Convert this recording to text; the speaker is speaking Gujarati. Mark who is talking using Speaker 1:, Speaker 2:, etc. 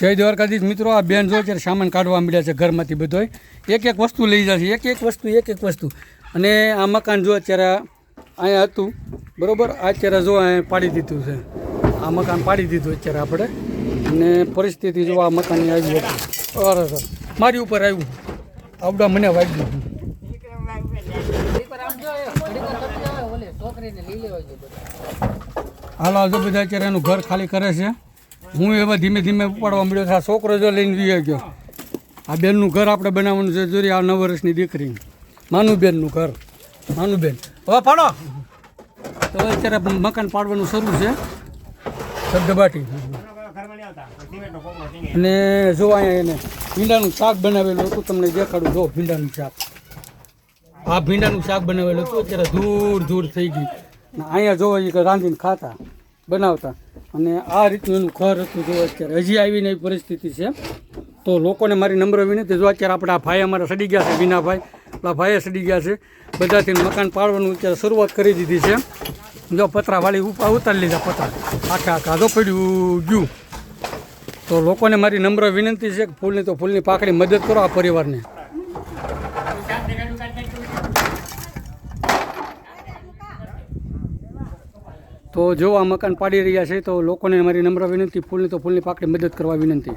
Speaker 1: જય દ્વારકાધીશ મિત્રો, આ બેન જો અત્યારે સામાન કાઢવા મળ્યા છે ઘરમાંથી બધોય. એક એક વસ્તુ લઈ જશે એક એક વસ્તુ, એક એક વસ્તુ. અને આ મકાન જો અત્યારે અહીંયા હતું, બરોબર? અત્યારે જો અહીંયા પાડી દીધું છે. આ મકાન પાડી દીધું અત્યારે આપણે. અને પરિસ્થિતિ જો આ મકાનની આવી હતી. અરે સર મારી ઉપર આવ્યું. આવડા મને વાગ્યું હાલો, આ જો બધા અત્યારે એનું ઘર ખાલી કરે છે. હું એવા ધીમે ધીમે ઉપાડવા મળ્યો આ છોકરો જો લઈને વી ગયો. આ બેનનું ઘર આપણે બનાવવાનું છે. જોરી આ નવ વર્ષની દીકરી. માનુબેનનું ઘર. માનુબેન. હવે પાડો. તો અત્યારે મકાન પાડવાનું શરૂ છે. સબદબાટી અને જો અહીંયા એને ભીંડાનું શાક બનાવેલું હતું. તમને દેખાડું. જો ભીંડાનું શાક. આ ભીંડાનું શાક બનાવેલું હતું. અત્યારે ધૂળ ધૂળ થઈ ગઈ અહીંયા જોવા રાંધીને ખાતા, બનાવતા. અને આ રીતનું એનું ઘર હતું જો અત્યારે. હજી આવીને એવી પરિસ્થિતિ છે. તો લોકોને મારી નમ્ર વિનંતી, જો અત્યારે આપણે આ ભાઈ અમારા સડી ગયા છે, વિનાભાઈ. આપણા ભાઈએ સડી ગયા છે. બધાથી મકાન પાડવાનું અત્યારે શરૂઆત કરી દીધી છે. જો પતરા વાળી ઉતારી લીધા પતરા. આખા આખા તો પડ્યું, ગયું. તો લોકોને મારી નમ્ર વિનંતી છે કે ફૂલની તો ફૂલની પાકડી મદદ કરો આ પરિવારને. તો જો આ મકાન પાડી રહ્યા છે, તો લોકોને મારી નમ્ર વિનંતી, ફૂલની તો ફૂલની પાકડી મદદ કરવા વિનંતી.